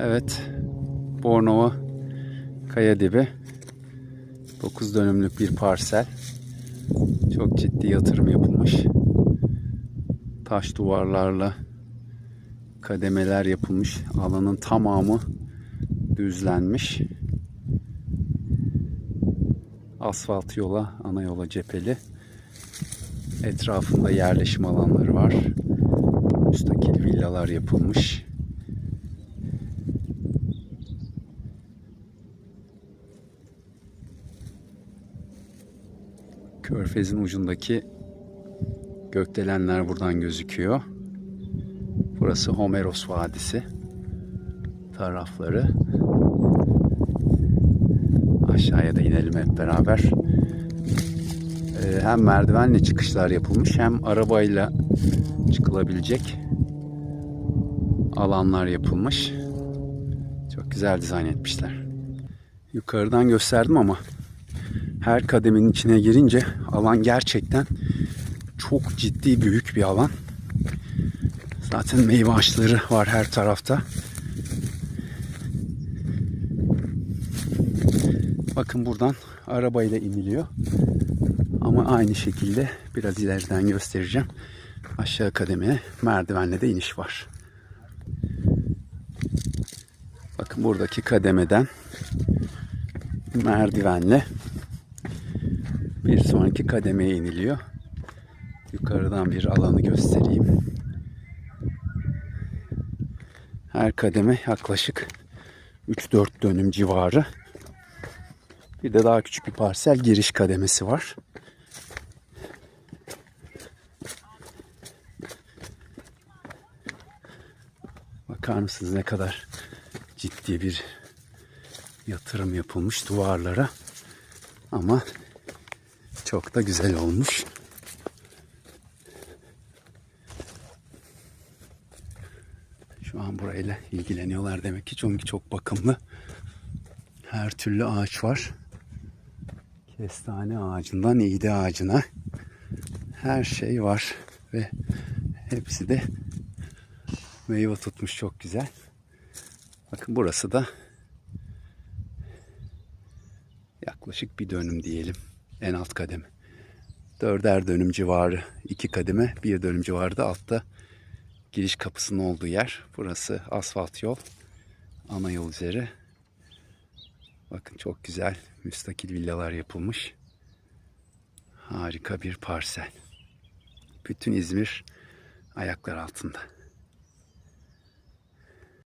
Evet. Bornova Kaya Dibi. 9 dönümlük bir parsel. Çok ciddi yatırım yapılmış. Taş duvarlarla kademeler yapılmış. Alanın tamamı düzlenmiş. Asfalt yola, ana yola cepheli. Etrafında yerleşim alanları var. Müstakil villalar yapılmış. Körfezin ucundaki gökdelenler buradan gözüküyor. Burası Homeros Vadisi tarafları. Aşağıya da inelim hep beraber. Ee, hem merdivenle çıkışlar yapılmış hem arabayla çıkılabilecek alanlar yapılmış. Çok güzel dizayn etmişler. Yukarıdan gösterdim ama her kademenin içine girince alan gerçekten çok ciddi büyük bir alan. Zaten meyve ağaçları var her tarafta. Bakın buradan arabayla iniliyor. Ama aynı şekilde biraz ileriden göstereceğim. Aşağı kademeye merdivenle de iniş var. Bakın buradaki kademeden merdivenle bir sonraki kademeye iniliyor. Yukarıdan bir alanı göstereyim. Her kademe yaklaşık 3-4 dönüm civarı. Bir de daha küçük bir parsel giriş kademesi var. Bakar mısınız ne kadar ciddi bir yatırım yapılmış duvarlara. Ama çok da güzel olmuş. Şu an burayla ilgileniyorlar demek ki çünkü çok bakımlı. Her türlü ağaç var. Kestane ağacından iğde ağacına her şey var ve hepsi de meyve tutmuş çok güzel. Bakın burası da yaklaşık bir dönüm diyelim. En alt kademe. Dörder dönüm civarı iki kademe, bir dönüm civarı da altta giriş kapısının olduğu yer. Burası asfalt yol. Ana yol üzeri. Bakın çok güzel müstakil villalar yapılmış. Harika bir parsel. Bütün İzmir ayaklar altında.